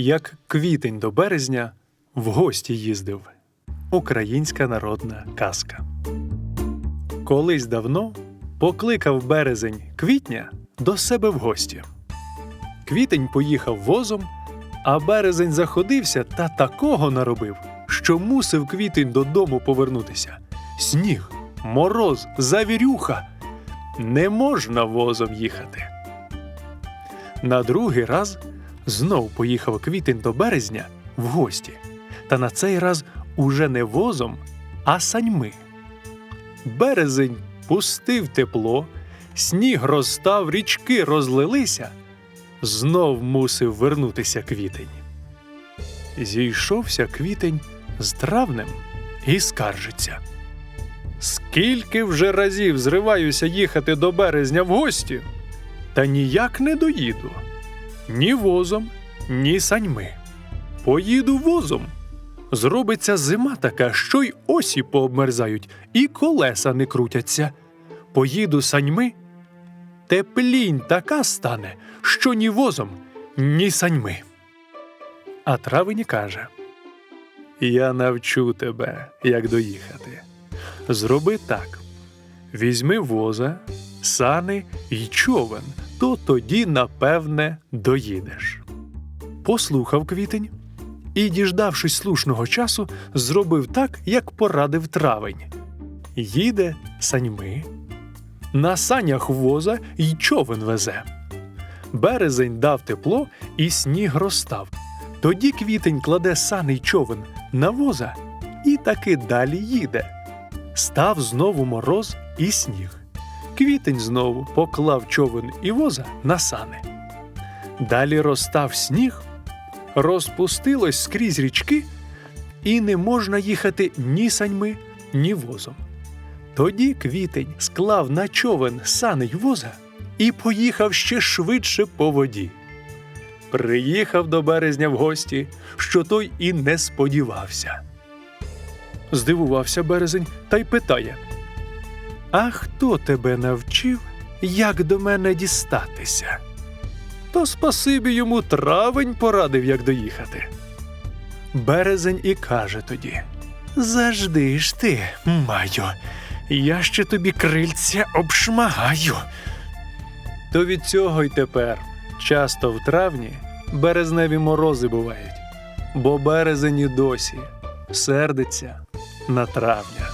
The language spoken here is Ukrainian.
як квітень до березня в гості їздив. Українська народна казка. Колись давно покликав березень квітня до себе в гості. Квітень поїхав возом, а березень заходився та такого наробив, що мусив квітень додому повернутися. Сніг, мороз, завірюха. Не можна возом їхати. На другий раз знов поїхав квітень до березня в гості, та на цей раз уже не возом, а саньми. Березень пустив тепло, сніг розстав, річки розлилися, знов мусив вернутися квітень. Зійшовся квітень з травнем і скаржиться. Скільки вже разів зриваюся їхати до березня в гості, та ніяк не доїду. Ні возом, ні саньми. Поїду возом. Зробиться зима така, що й осі пообмерзають, і колеса не крутяться. Поїду саньми. Теплінь така стане, що ні возом, ні саньми. А травені каже: Я навчу тебе, як доїхати. Зроби так: візьми воза, сани й човен, то тоді, напевне, доїдеш. Послухав квітень і, діждавшись слушного часу, зробив так, як порадив травень. Їде саньми, на санях воза й човен везе. Березень дав тепло і сніг розстав. Тоді квітень кладе сани й човен на воза і таки далі їде. Став знову мороз і сніг. Квітень знову поклав човен і воза на сани. Далі розстав сніг, розпустилось скрізь річки, і не можна їхати ні саньми, ні возом. Тоді квітень склав на човен сани й воза і поїхав ще швидше по воді. Приїхав до березня в гості, що той і не сподівався. Здивувався березень та й питає: А хто тебе навчив, як до мене дістатися? Та спасибі йому травень порадив, як доїхати. Березень і каже тоді: Завжди ж ти, маю, я ще тобі крильця обшмагаю. То від цього й тепер часто в травні березневі морози бувають, бо березень і досі сердиться на травня.